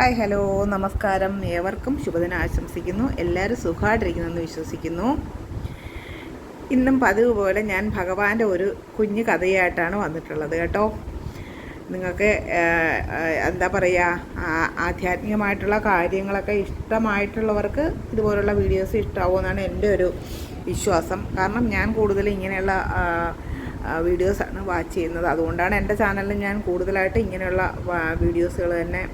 Hi hello നമസ്കാരം. ഏവർക്കും ശുഭദിനം ആശംസിക്കുന്നു. എല്ലാവരും സുഖമായിട്ടിരിക്കുന്നെന്ന് വിശ്വസിക്കുന്നു. ഇന്നും പതിവ് പോലെ ഞാൻ ഭഗവാന്റെ ഒരു കുഞ്ഞു കഥയായിട്ടാണ് വന്നിട്ടുള്ളത് കേട്ടോ. നിങ്ങൾക്ക് എന്താ പറയുക ആധ്യാത്മികമായിട്ടുള്ള കാര്യങ്ങളൊക്കെ ഇഷ്ടമായിട്ടുള്ളവർക്ക് ഇതുപോലുള്ള വീഡിയോസ് ഇഷ്ടമാവുമെന്നാണ് എന്റെ ഒരു വിശ്വാസം. കാരണം ഞാൻ കൂടുതൽ ഇങ്ങനെയുള്ള വീഡിയോസാണ് വാച്ച് ചെയ്യുന്നത്. അതുകൊണ്ടാണ് എന്റെ ചാനലിൽ ഞാൻ കൂടുതലായിട്ട് ഇങ്ങനെയുള്ള വീഡിയോസുകൾ തന്നെ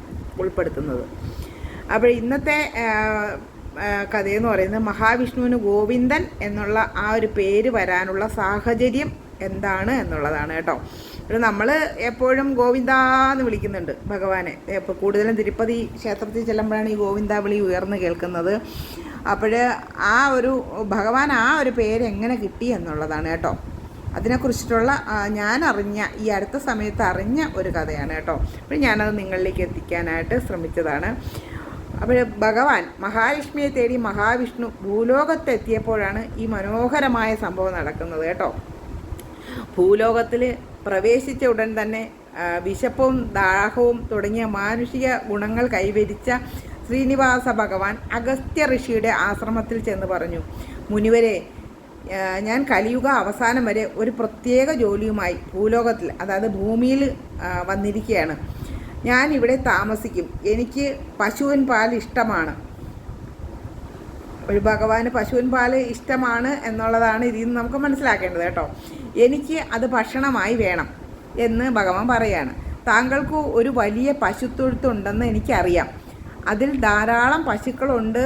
ഉൾപ്പെടുത്തുന്നത്. അപ്പോൾ ഇന്നത്തെ കഥയെന്ന് പറയുന്നത് മഹാവിഷ്ണുവിന് ഗോവിന്ദൻ എന്നുള്ള ആ ഒരു പേര് വരാനുള്ള സാഹചര്യം എന്താണ് എന്നുള്ളതാണ് കേട്ടോ. ഇത് നമ്മൾ എപ്പോഴും ഗോവിന്ദ എന്ന് വിളിക്കുന്നുണ്ട് ഭഗവാനെ. ഇപ്പോൾ കൂടുതലും തിരുപ്പതി ക്ഷേത്രത്തിൽ ചെല്ലുമ്പോഴാണ് ഈ ഗോവിന്ദ വിളി ഉയർന്നു കേൾക്കുന്നത്. അപ്പോൾ ആ ഒരു ഭഗവാൻ ആ ഒരു പേര് എങ്ങനെ കിട്ടി എന്നുള്ളതാണ് കേട്ടോ. അതിനെക്കുറിച്ചിട്ടുള്ള ഞാൻ അറിഞ്ഞ ഈ അടുത്ത സമയത്ത് അറിഞ്ഞ ഒരു കഥയാണ് കേട്ടോ. അപ്പോൾ ഞാനത് നിങ്ങളിലേക്ക് എത്തിക്കാനായിട്ട് ശ്രമിച്ചതാണ്. അപ്പോൾ ഭഗവാൻ മഹാലക്ഷ്മിയെ തേടി മഹാവിഷ്ണു ഭൂലോകത്തെത്തിയപ്പോഴാണ് ഈ മനോഹരമായ സംഭവം നടക്കുന്നത് കേട്ടോ. ഭൂലോകത്തിൽ പ്രവേശിച്ച ഉടൻ തന്നെ വിശപ്പും ദാഹവും തുടങ്ങിയ മാനുഷിക ഗുണങ്ങൾ കൈവരിച്ച ശ്രീനിവാസ ഭഗവാൻ അഗസ്ത്യ ഋഷിയുടെ ആശ്രമത്തിൽ ചെന്ന് പറഞ്ഞു മുനിവരെ ഞാൻ കലിയുഗ അവസാനം വരെ ഒരു പ്രത്യേക ജോലിയുമായി ഭൂലോകത്തിൽ അതായത് ഭൂമിയിൽ വന്നിരിക്കുകയാണ്. ഞാൻ ഇവിടെ താമസിക്കും. എനിക്ക് പശുവിൻ പാൽ ഇഷ്ടമാണ്. ഒരു ഭഗവാന് പശുവിൻ പാൽ ഇഷ്ടമാണ് എന്നുള്ളതാണ് ഇതിൽ നിന്ന് നമുക്ക് മനസ്സിലാക്കേണ്ടത് കേട്ടോ. എനിക്ക് അത് ഭക്ഷണമായി വേണം എന്ന് ഭഗവാൻ പറയാണ്. താങ്കൾക്ക് ഒരു വലിയ പശുത്തൊഴുത്തുണ്ടെന്ന് എനിക്കറിയാം. അതിൽ ധാരാളം പശുക്കളുണ്ട്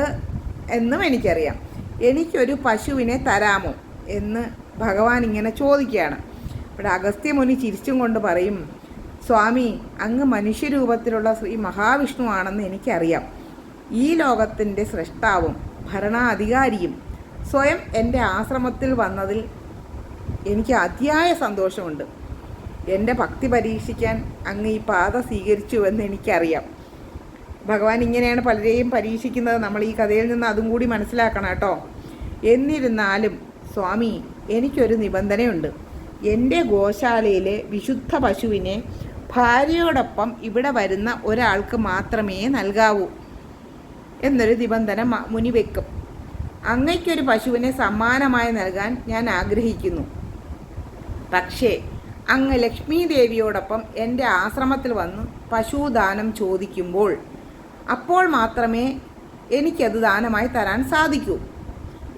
എന്നും എനിക്കറിയാം. എനിക്കൊരു പശുവിനെ തരാമോ എന്ന് ഭഗവാൻ ഇങ്ങനെ ചോദിക്കുകയാണ്. ഇവിടെ അഗസ്ത്യമുനി ചിരിച്ചും കൊണ്ട് പറയും സ്വാമി അങ്ങ് മനുഷ്യരൂപത്തിലുള്ള ശ്രീ മഹാവിഷ്ണു ആണെന്ന് എനിക്കറിയാം. ഈ ലോകത്തിന്റെ സൃഷ്ടാവും ഭരണാധികാരിയും സ്വയം എന്റെ ആശ്രമത്തിൽ വന്നതിൽ എനിക്ക് അതിയായ സന്തോഷമുണ്ട്. എന്റെ ഭക്തി പരീക്ഷിക്കാൻ അങ്ങ് ഈ പാത സ്വീകരിച്ചുവെന്ന് എനിക്കറിയാം. ഭഗവാൻ ഇങ്ങനെയാണ് പലരെയും പരീക്ഷിക്കുന്നത്. നമ്മൾ ഈ കഥയിൽ നിന്ന് അതും കൂടി മനസ്സിലാക്കണം കേട്ടോ. എന്നിരുന്നാലും സ്വാമി എനിക്കൊരു നിബന്ധനയുണ്ട്. എന്റെ ഗോശാലയിലെ വിശുദ്ധ പശുവിനെ ഭാര്യയോടൊപ്പം ഇവിടെ വരുന്ന ഒരാൾക്ക് മാത്രമേ നൽകാവൂ എന്നൊരു നിബന്ധന മുനി വെക്കും. അങ്ങയ്ക്കൊരു പശുവിനെ സമ്മാനമായി നൽകാൻ ഞാൻ ആഗ്രഹിക്കുന്നു. പക്ഷേ അങ്ങ് ലക്ഷ്മി ദേവിയോടൊപ്പം എന്റെ ആശ്രമത്തിൽ വന്ന് പശുദാനം ചോദിക്കുമ്പോൾ അപ്പോൾ മാത്രമേ എനിക്കത് ദാനമായി തരാൻ സാധിക്കൂ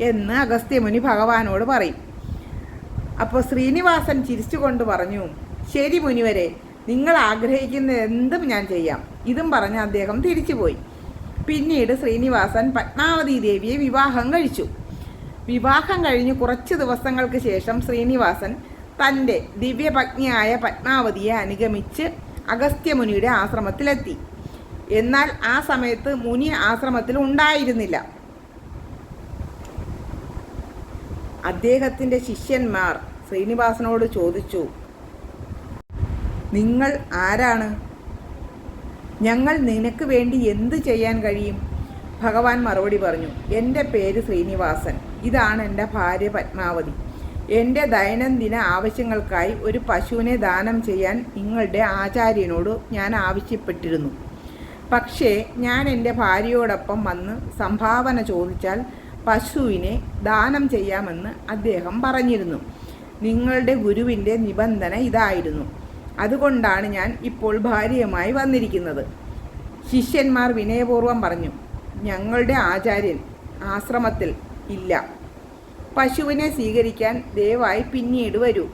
എന്ന് അഗസ്ത്യമുനി ഭഗവാനോട് പറയും. അപ്പോൾ ശ്രീനിവാസൻ ചിരിച്ചുകൊണ്ട് പറഞ്ഞു ശരി മുനിവരെ നിങ്ങൾ ആഗ്രഹിക്കുന്ന എന്തും ഞാൻ ചെയ്യാം. ഇതും പറഞ്ഞ് അദ്ദേഹം തിരിച്ചുപോയി. പിന്നീട് ശ്രീനിവാസൻ പത്മാവതി ദേവിയെ വിവാഹം കഴിച്ചു. വിവാഹം കഴിഞ്ഞ് കുറച്ച് ദിവസങ്ങൾക്ക് ശേഷം ശ്രീനിവാസൻ തന്റെ ദിവ്യപത്നിയായ പത്മാവതിയെ അനുഗമിച്ച് അഗസ്ത്യമുനിയുടെ ആശ്രമത്തിലെത്തി. എന്നാൽ ആ സമയത്ത് മുനി ആശ്രമത്തിൽ ഉണ്ടായിരുന്നില്ല. അദ്ദേഹത്തിന്റെ ശിഷ്യന്മാർ ശ്രീനിവാസനോട് ചോദിച്ചു നിങ്ങൾ ആരാണ്? ഞങ്ങൾ നിനക്ക് വേണ്ടി എന്ത് ചെയ്യാൻ കഴിയും? ഭഗവാൻ മറുപടി പറഞ്ഞു എന്റെ പേര് ശ്രീനിവാസൻ. ഇതാണ് എന്റെ ഭാര്യ പത്മാവതി. എന്റെ ദൈനംദിന ആവശ്യങ്ങൾക്കായി ഒരു പശുവിനെ ദാനം ചെയ്യാൻ നിങ്ങളുടെ ആചാര്യനോട് ഞാൻ ആവശ്യപ്പെട്ടിരുന്നു. പക്ഷേ ഞാൻ എന്റെ ഭാര്യയോടൊപ്പം വന്ന് സംഭാവന ചോദിച്ചാൽ പശുവിനെ ദാനം ചെയ്യാമെന്ന് അദ്ദേഹം പറഞ്ഞിരുന്നു. നിങ്ങളുടെ ഗുരുവിന്റെ നിബന്ധന ഇതായിരുന്നു. അതുകൊണ്ടാണ് ഞാൻ ഇപ്പോൾ ഭാര്യയുമായി വന്നിരിക്കുന്നത്. ശിഷ്യന്മാർ വിനയപൂർവം പറഞ്ഞു ഞങ്ങളുടെ ആചാര്യൻ ആശ്രമത്തിൽ ഇല്ല. പശുവിനെ സ്വീകരിക്കാൻ ദയവായി പിന്നീട് വരൂ.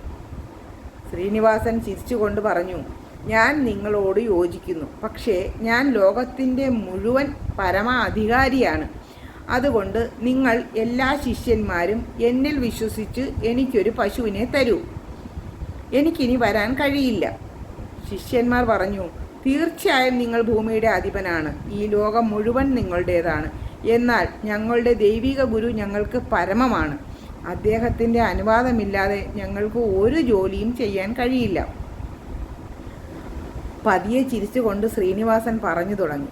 ശ്രീനിവാസൻ ചിരിച്ചുകൊണ്ട് പറഞ്ഞു ഞാൻ നിങ്ങളോട് യോജിക്കുന്നു. പക്ഷേ ഞാൻ ലോകത്തിന്റെ മുഴുവൻ പരമാധികാരിയാണ്. അതുകൊണ്ട് നിങ്ങൾ എല്ലാ ശിഷ്യന്മാരും എന്നിൽ വിശ്വസിച്ച് എനിക്കൊരു പശുവിനെ തരൂ. എനിക്കിനി വരാൻ കഴിയില്ല. ശിഷ്യന്മാർ പറഞ്ഞു തീർച്ചയായും നിങ്ങൾ ഭൂമിയുടെ അധിപനാണ്. ഈ ലോകം മുഴുവൻ നിങ്ങളുടേതാണ്. എന്നാൽ ഞങ്ങളുടെ ദൈവിക ഗുരു ഞങ്ങൾക്ക് പരമമാണ്. അദ്ദേഹത്തിന്റെ അനുവാദമില്ലാതെ ഞങ്ങൾക്ക് ഒരു ജോലിയും ചെയ്യാൻ കഴിയില്ല. പതിയെ ചിരിച്ചുകൊണ്ട് ശ്രീനിവാസൻ പറഞ്ഞു തുടങ്ങി.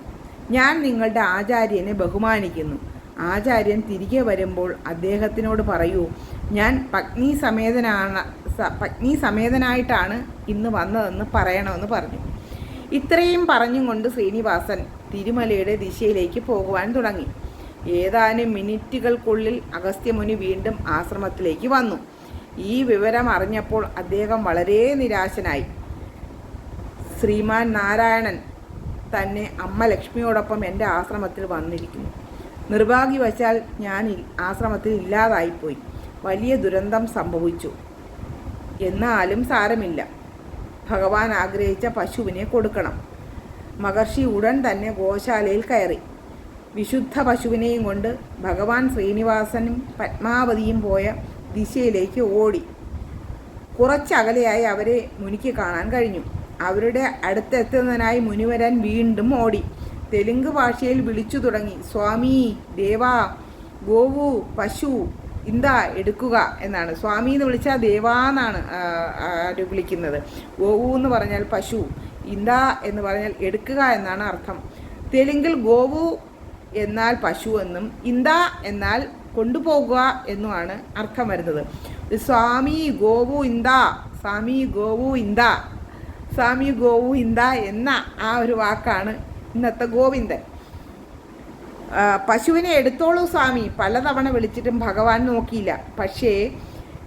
ഞാൻ നിങ്ങളുടെ ആചാര്യനെ ബഹുമാനിക്കുന്നു. ആചാര്യൻ തിരികെ വരുമ്പോൾ അദ്ദേഹത്തിനോട് പറയൂ ഞാൻ പത്നി സമേതനാണ് പത്നി സമേതനായിട്ടാണ് ഇന്ന് വന്നതെന്ന് പറയണമെന്ന് പറഞ്ഞു ഇത്രയും പറഞ്ഞും കൊണ്ട് ശ്രീനിവാസൻ തിരുമലയുടെ ദിശയിലേക്ക് പോകുവാൻ തുടങ്ങി. ഏതാനും മിനിറ്റുകൾക്കുള്ളിൽ അഗസ്ത്യമുനി വീണ്ടും ആശ്രമത്തിലേക്ക് വന്നു. ഈ വിവരം അറിഞ്ഞപ്പോൾ അദ്ദേഹം വളരെ നിരാശനായി. ശ്രീമാൻ നാരായണൻ തന്നെ അമ്മ ലക്ഷ്മിയോടൊപ്പം എന്റെ ആശ്രമത്തിൽ വന്നിരിക്കുന്നു. നിർഭാഗ്യവശാൽ ഞാൻ ആശ്രമത്തിൽ ഇല്ലാതായിപ്പോയി. വലിയ ദുരന്തം സംഭവിച്ചു. എന്നാലും സാരമില്ല. ഭഗവാൻ ആഗ്രഹിച്ച പശുവിനെ കൊടുക്കണം. മഹർഷി ഉടൻ തന്നെ ഗോശാലയിൽ കയറി. വിശുദ്ധ പശുവിനെയും കൊണ്ട് ഭഗവാൻ ശ്രീനിവാസനും പത്മാവതിയും പോയ ദിശയിലേക്ക് ഓടി. കുറച്ചകലെയായി അവരെ മുനിക്ക് കാണാൻ കഴിഞ്ഞു. അവരുടെ അടുത്തെത്തുന്നതിനായി മുനിവരൻ വീണ്ടും ഓടി. തെലുങ്ക് ഭാഷയിൽ വിളിച്ചു തുടങ്ങി. സ്വാമി ദേവാ ഗോവു പശു ഇന്താ എടുക്കുക എന്നാണ്. സ്വാമി എന്ന് വിളിച്ചാൽ ദേവാ എന്നാണ് വിളിക്കുന്നത്. ഗോവു എന്ന് പറഞ്ഞാൽ പശു ഇന്താ എന്ന് പറഞ്ഞാൽ എടുക്കുക എന്നാണ് അർത്ഥം. തെലുങ്കിൽ ഗോവു എന്നാൽ പശു എന്നും ഇന്താ എന്നാൽ കൊണ്ടുപോകുക എന്നുമാണ് അർത്ഥം വരുന്നത്. സ്വാമി ഗോവു ഇന്താ സ്വാമി ഗോവു ഇന്താ സ്വാമി ഗോവിന്ദ എന്ന ആ ഒരു വാക്കാണ് ഇന്നത്തെ ഗോവിന്ദൻ. പശുവിനെ എടുത്തോളൂ സ്വാമി. പലതവണ വിളിച്ചിട്ടും ഭഗവാൻ നോക്കിയില്ല. പക്ഷേ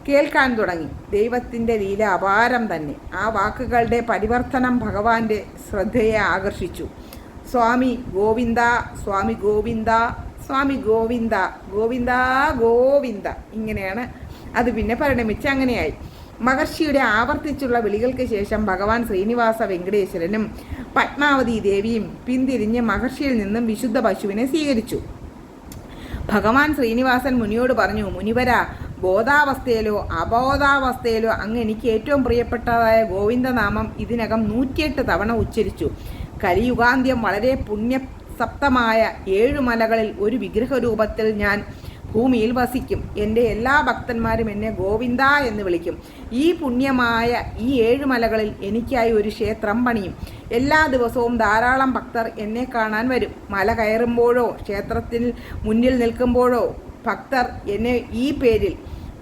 കേൾക്കാൻ തുടങ്ങി. ദൈവത്തിന്റെ ലീല അപാരം തന്നെ. ആ വാക്കുകളുടെ പരിവർത്തനം ഭഗവാന്റെ ശ്രദ്ധയെ ആകർഷിച്ചു. സ്വാമി ഗോവിന്ദ സ്വാമി ഗോവിന്ദ സ്വാമി ഗോവിന്ദ ഗോവിന്ദ ഗോവിന്ദ ഇങ്ങനെയാണ്. അത് പിന്നെ പരിണമിച്ച് അങ്ങനെയായി. മഹർഷിയുടെ ആവർത്തിച്ചുള്ള വിളികൾക്ക് ശേഷം ഭഗവാൻ ശ്രീനിവാസ വെങ്കടേശ്വരനും പത്മാവതി ദേവിയും പിന്തിരിഞ്ഞ് മഹർഷിയിൽ നിന്നും വിശുദ്ധ പശുവിനെ സ്വീകരിച്ചു. ഭഗവാൻ ശ്രീനിവാസൻ മുനിയോട് പറഞ്ഞു മുനിവര ബോധാവസ്ഥയിലോ അബോധാവസ്ഥയിലോ അങ്ങ് എനിക്ക് ഏറ്റവും പ്രിയപ്പെട്ടതായ ഗോവിന്ദനാമം ഇതിനകം നൂറ്റിയെട്ട് തവണ ഉച്ചരിച്ചു. കലിയുഗാന്ത്യം വളരെ പുണ്യസപ്തമായ ഏഴു മലകളിൽ ഒരു വിഗ്രഹരൂപത്തിൽ ഞാൻ ഭൂമിയിൽ വസിക്കും. എന്റെ എല്ലാ ഭക്തന്മാരും എന്നെ ഗോവിന്ദ എന്ന് വിളിക്കും. ഈ പുണ്യമായ ഈ ഏഴു മലകളിൽ എനിക്കായി ഒരു ക്ഷേത്രം പണിയും. എല്ലാ ദിവസവും ധാരാളം ഭക്തർ എന്നെ കാണാൻ വരും. മല കയറുമ്പോഴോ ക്ഷേത്രത്തിൽ മുന്നിൽ നിൽക്കുമ്പോഴോ ഭക്തർ എന്നെ ഈ പേരിൽ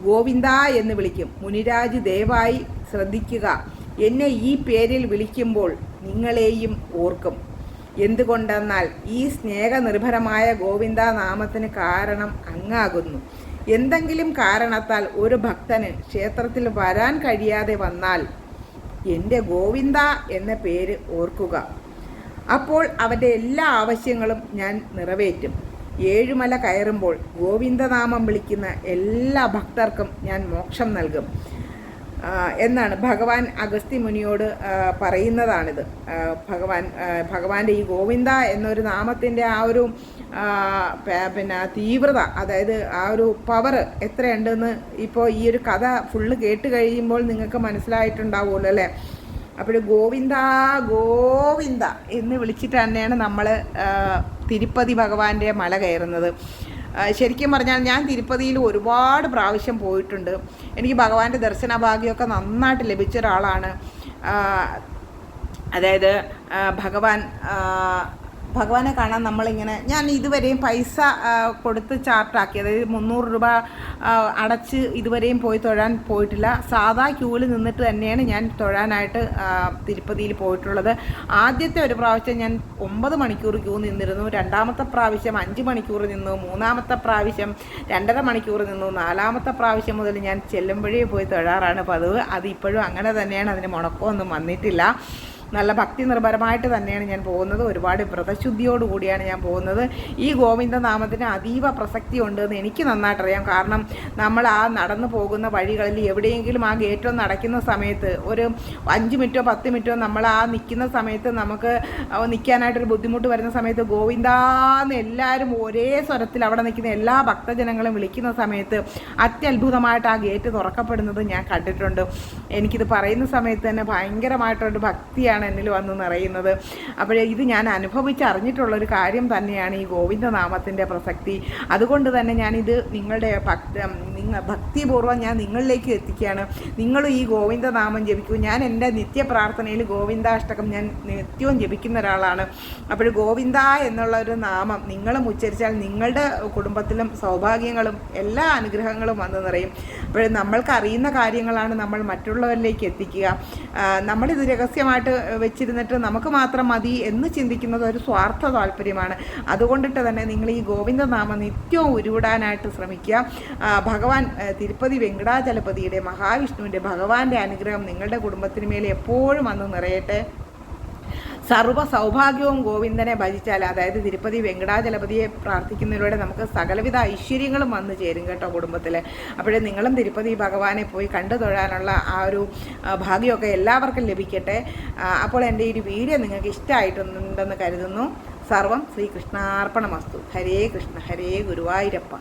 ഗോവിന്ദ എന്ന് വിളിക്കും. മുനിരാജ് ദയവായി ശ്രദ്ധിക്കുക. എന്നെ ഈ പേരിൽ വിളിക്കുമ്പോൾ നിങ്ങളെയും ഓർക്കും. എന്തുകൊണ്ടെന്നാൽ ഈ സ്നേഹനിർഭരമായ ഗോവിന്ദ നാമത്തിന് കാരണം അങ്ങാകുന്നു. എന്തെങ്കിലും കാരണത്താൽ ഒരു ഭക്തന് ക്ഷേത്രത്തിൽ വരാൻ കഴിയാതെ വന്നാൽ എന്റെ ഗോവിന്ദ എന്ന പേര് ഓർക്കുക. അപ്പോൾ അവന്റെ എല്ലാ ആവശ്യങ്ങളും ഞാൻ നിറവേറ്റും. ഏഴുമല കയറുമ്പോൾ ഗോവിന്ദനാമം വിളിക്കുന്ന എല്ലാ ഭക്തർക്കും ഞാൻ മോക്ഷം നൽകും. എന്നാണ് ഭഗവാൻ അഗസ്തി മുനിയോട് പറയുന്നതാണിത്. ഭഗവാൻ ഭഗവാന്റെ ഈ ഗോവിന്ദ എന്നൊരു നാമത്തിന്റെ ആ ഒരു പിന്നെ തീവ്രത അതായത് ആ ഒരു പവർ എത്രയുണ്ടെന്ന് ഇപ്പോൾ ഈ ഒരു കഥ ഫുള്ള് കേട്ട് കഴിയുമ്പോൾ നിങ്ങൾക്ക് മനസ്സിലായിട്ടുണ്ടാവുമല്ലോ അല്ലേ? അപ്പോൾ ഗോവിന്ദ ഗോവിന്ദ എന്ന് വിളിച്ചിട്ട് തന്നെയാണ് നമ്മൾ തിരുപ്പതി ഭഗവാന്റെ മല കയറുന്നത്. ശരിക്കും പറഞ്ഞാൽ ഞാൻ തിരുപ്പതിയിൽ ഒരുപാട് പ്രാവശ്യം പോയിട്ടുണ്ട്. എനിക്ക് ഭഗവാന്റെ ദർശന ഭാഗ്യമൊക്കെ നന്നായിട്ട് ലഭിച്ച ഒരാളാണ്. അതായത് ഭഗവാൻ ഭഗവാനെ കാണാൻ നമ്മളിങ്ങനെ ഞാൻ ഇതുവരെയും പൈസ കൊടുത്ത് ചാർട്ടാക്കി അതായത് മുന്നൂറ് രൂപ അടച്ച് ഇതുവരെയും പോയി തൊഴാൻ പോയിട്ടില്ല. സാധാ ക്യൂവിൽ നിന്നിട്ട് തന്നെയാണ് ഞാൻ തൊഴാനായിട്ട് തിരുപ്പതിയിൽ പോയിട്ടുള്ളത്. ആദ്യത്തെ ഒരു പ്രാവശ്യം ഞാൻ ഒമ്പത് മണിക്കൂർ ക്യൂ നിന്നിരുന്നു. രണ്ടാമത്തെ പ്രാവശ്യം അഞ്ച് മണിക്കൂർ നിന്നു. മൂന്നാമത്തെ പ്രാവശ്യം രണ്ടര മണിക്കൂർ നിന്നു. നാലാമത്തെ പ്രാവശ്യം മുതൽ ഞാൻ ചെല്ലുമ്പോഴേ പോയി തൊഴാറാണ് പതിവ്. അതിപ്പോഴും അങ്ങനെ തന്നെയാണ്. അതിന് മുടക്കമൊന്നും വന്നിട്ടില്ല. നല്ല ഭക്തി നിർഭരമായിട്ട് തന്നെയാണ് ഞാൻ പോകുന്നത്. ഒരുപാട് വ്രതശുദ്ധിയോടുകൂടിയാണ് ഞാൻ പോകുന്നത്. ഈ ഗോവിന്ദ നാമത്തിന് അതീവ പ്രസക്തി ഉണ്ട് എന്ന് എനിക്ക് നന്നായിട്ടറിയാം. കാരണം നമ്മൾ ആ നടന്നു പോകുന്ന വഴികളിൽ എവിടെയെങ്കിലും ആ ഗേറ്റ് ഒന്ന് അടയ്ക്കുന്ന സമയത്ത് ഒരു അഞ്ച് മിനിറ്റോ പത്ത് മിനിറ്റോ നമ്മൾ ആ നിൽക്കുന്ന സമയത്ത് നമുക്ക് നിൽക്കാനായിട്ടൊരു ബുദ്ധിമുട്ട് വരുന്ന സമയത്ത് ഗോവിന്ദാന്ന് എല്ലാവരും ഒരേ സ്വരത്തിൽ അവിടെ നിൽക്കുന്ന എല്ലാ ഭക്തജനങ്ങളും വിളിക്കുന്ന സമയത്ത് അത്യത്ഭുതമായിട്ട് ആ ഗേറ്റ് തുറക്കപ്പെടുന്നത് ഞാൻ കണ്ടിട്ടുണ്ട്. എനിക്കിത് പറയുന്ന സമയത്ത് തന്നെ ഭയങ്കരമായിട്ടൊരു ഭക്തിയാണ് എന്നിൽ വന്ന് നിറയുന്നത് അപ്പോൾ ഇത് ഞാൻ അനുഭവിച്ചറിഞ്ഞിട്ടുള്ളൊരു കാര്യം തന്നെയാണ് ഈ ഗോവിന്ദനാമത്തിന്റെ പ്രസക്തി. അതുകൊണ്ട് തന്നെ ഞാനിത് നിങ്ങളുടെ ഭക്ത നിങ്ങൾ ഭക്തിപൂർവം ഞാൻ നിങ്ങളിലേക്ക് എത്തിക്കുകയാണ്. നിങ്ങൾ ഈ ഗോവിന്ദനാമം ജപിക്കൂ. ഞാൻ എന്റെ നിത്യപ്രാർത്ഥനയിൽ ഗോവിന്ദാഷ്ടകം ഞാൻ നിത്യവും ജപിക്കുന്ന ഒരാളാണ്. അപ്പോൾ ഗോവിന്ദ എന്നുള്ള ഒരു നാമം നിങ്ങളും ഉച്ചരിച്ചാൽ നിങ്ങളുടെ കുടുംബത്തിലും സൗഭാഗ്യങ്ങളും എല്ലാ അനുഗ്രഹങ്ങളും വന്നു നിറയും. അപ്പോൾ നമ്മൾക്ക് അറിയുന്ന കാര്യങ്ങളാണ് നമ്മൾ മറ്റുള്ളവരിലേക്ക് എത്തിക്കുക. നമ്മളിത് രഹസ്യമായിട്ട് വെച്ചിരുന്നിട്ട് നമുക്ക് മാത്രം മതി എന്ന് ചിന്തിക്കുന്നത് ഒരു സ്വാർത്ഥ താല്പര്യമാണ്. അതുകൊണ്ടിട്ട് തന്നെ നിങ്ങൾ ഈ ഗോവിന്ദനാമം നിത്യവും ഉരുവിടാനായിട്ട് ശ്രമിക്കുക. ഭഗവാൻ തിരുപ്പതി വെങ്കടാചലപതിയുടെ മഹാവിഷ്ണുവിന്റെ ഭഗവാന്റെ അനുഗ്രഹം നിങ്ങളുടെ കുടുംബത്തിന് മേലെ എപ്പോഴും വന്ന് നിറയട്ടെ. സർവ സൗഭാഗ്യവും ഗോവിന്ദനെ ഭജിച്ചാൽ അതായത് തിരുപ്പതി വെങ്കടാചലപതിയെ പ്രാർത്ഥിക്കുന്നതിലൂടെ നമുക്ക് സകലവിധ ഐശ്വര്യങ്ങളും വന്നു ചേരും കേട്ടോ കുടുംബത്തിൽ അപ്പോഴേ നിങ്ങളും തിരുപ്പതി ഭഗവാനെ പോയി കണ്ടു തൊഴാനുള്ള ആ ഒരു ഭാഗ്യമൊക്കെ എല്ലാവർക്കും ലഭിക്കട്ടെ. അപ്പോൾ എന്റെ ഈ ഒരു വീഡിയോ നിങ്ങൾക്ക് ഇഷ്ടമായിട്ടുണ്ടെന്ന് കരുതുന്നു. സർവം ശ്രീകൃഷ്ണാർപ്പണമസ്തു. ഹരേ കൃഷ്ണ ഹരേ ഗുരുവായൂരപ്പ.